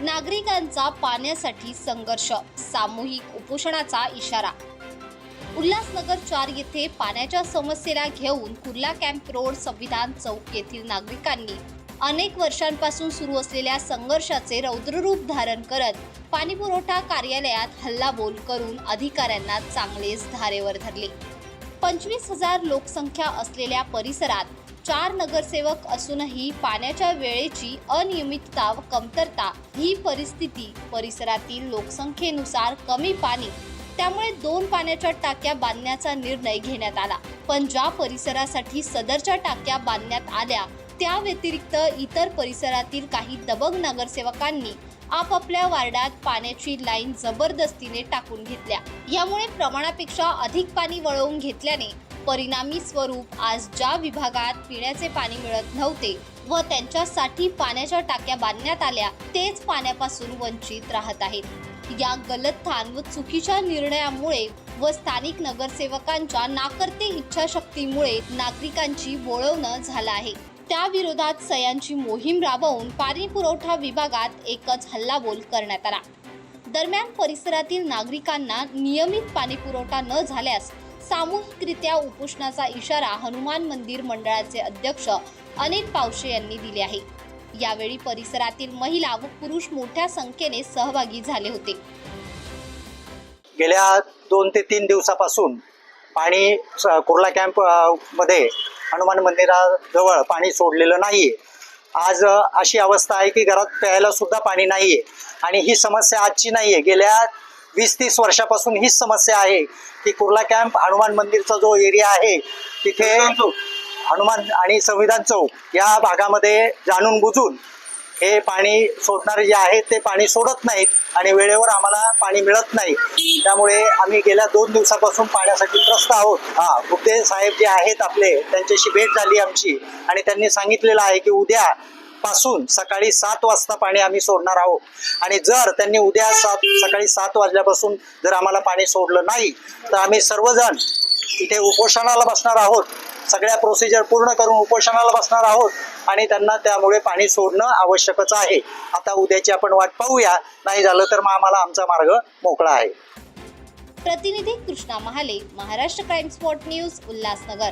नागरिकांचा पाण्यासाठी संघर्ष सामूहिक उपोषणाचा इशारा. उल्हासनगर चार येथे पाण्याच्या समस्येला घेऊन कुर्ला कॅम्प रोड संविधान चौक येथील नागरिकांनी अनेक वर्षांपासून सुरू असलेल्या संघर्षाचे रौद्ररूप धारण करत पाणीपुरवठा कार्यालयात हल्लाबोल करून अधिकाऱ्यांना चांगलेच धारेवर धरले. पंचवीस हजार लोकसंख्या असलेल्या परिसरात चार नगरसेवक असूनही पाण्याच्या वेळेची अनियमितता व कमतरता ही परिस्थिती परिसरातील लोकसंख्येनुसार कमी पाणी त्यामुळे दोन पाण्याच्या टाक्या बांधण्याचा निर्णय घेण्यात आला. पण ज्या परिसरासाठी सदरच्या टाक्या बांधण्यात आल्या त्या व्यतिरिक्त इतर परिसरातील काही दबंग नगरसेवकांनी आपापल्या वार्डात पाण्याची लाईन जबरदस्तीने टाकून घेतल्या. यामुळे प्रमाणापेक्षा अधिक पाणी वळवून घेतल्याने परिणामी स्वरूप आज ज्या विभागात पिण्याचे पाणी मिळत नव्हते व त्यांच्यासाठी पाण्याच्या टाक्या बांधण्यात आल्या तेच पाण्यापासून वंचित राहत आहेत. या गलतथान व चुकीच्या निर्णयामुळे व स्थानिक नगरसेवकांच्या नाकर्ते इच्छाशक्तीमुळे नागरिकांची बोळवणं झालं आहे. त्या विरोधात सयांची मोहीम राबवून पाणी पुरवठा विभागात एकच हल्लाबोल करण्यात आला. दरम्यान परिसरातील नागरिकांना नियमित पाणी पुरवठा न झाल्यास सामूहिकरित्या उपोषणाचा इशारा हनुमान मंदिर मंडळाचे अध्यक्ष अनिल पावशे यांनी दिले आहे. यावेळी परिसरातील महिला व पुरुष मोठ्या संख्येने सहभागी झाले होते. गेल्या दोन ते तीन दिवसापासून पाणी कुर्ला कॅम्पमध्ये हनुमान मंदिराजवळ पाणी सोडलेलं नाहीये. आज अशी अवस्था आहे की घरात प्यायला सुद्धा पाणी नाहीये आणि ही समस्या आजची नाहीये. गेल्या वीस तीस वर्षापासून हीच समस्या आहे की कुर्ला कॅम्प हनुमान मंदिरचा जो एरिया आहे तिथे हनुमान आणि संविधान चौक या भागामध्ये जाणून बुजून हे पाणी सोडणारे जे आहेत ते पाणी सोडत नाहीत आणि वेळेवर आम्हाला पाणी मिळत नाही. त्यामुळे आम्ही गेल्या दोन दिवसापासून पाण्यासाठी त्रस्त आहोत. हा गुप्ते साहेब जे आहेत आपले त्यांच्याशी भेट झाली आमची आणि त्यांनी सांगितलेलं आहे की उद्या पासून सकाळी सात वाजता पाणी आम्ही सोडणार आहोत. आणि जर त्यांनी उद्या सात सकाळी सात वाजल्यापासून जर आम्हाला पाणी सोडलं नाही तर आम्ही सर्वजण इथे उपोषणाला बसणार आहोत. सगळ्या प्रोसिजर पूर्ण करून उपोषणाला बसणार आहोत आणि त्यांना त्यामुळे पाणी सोडणं आवश्यकच आहे. आता उद्याची आपण वाट पाहूया. नाही झालं तर मग आम्हाला आमचा मार्ग मोकळा आहे. प्रतिनिधी Krishna Mahale Maharashtra crime spot news Ulhasnagar.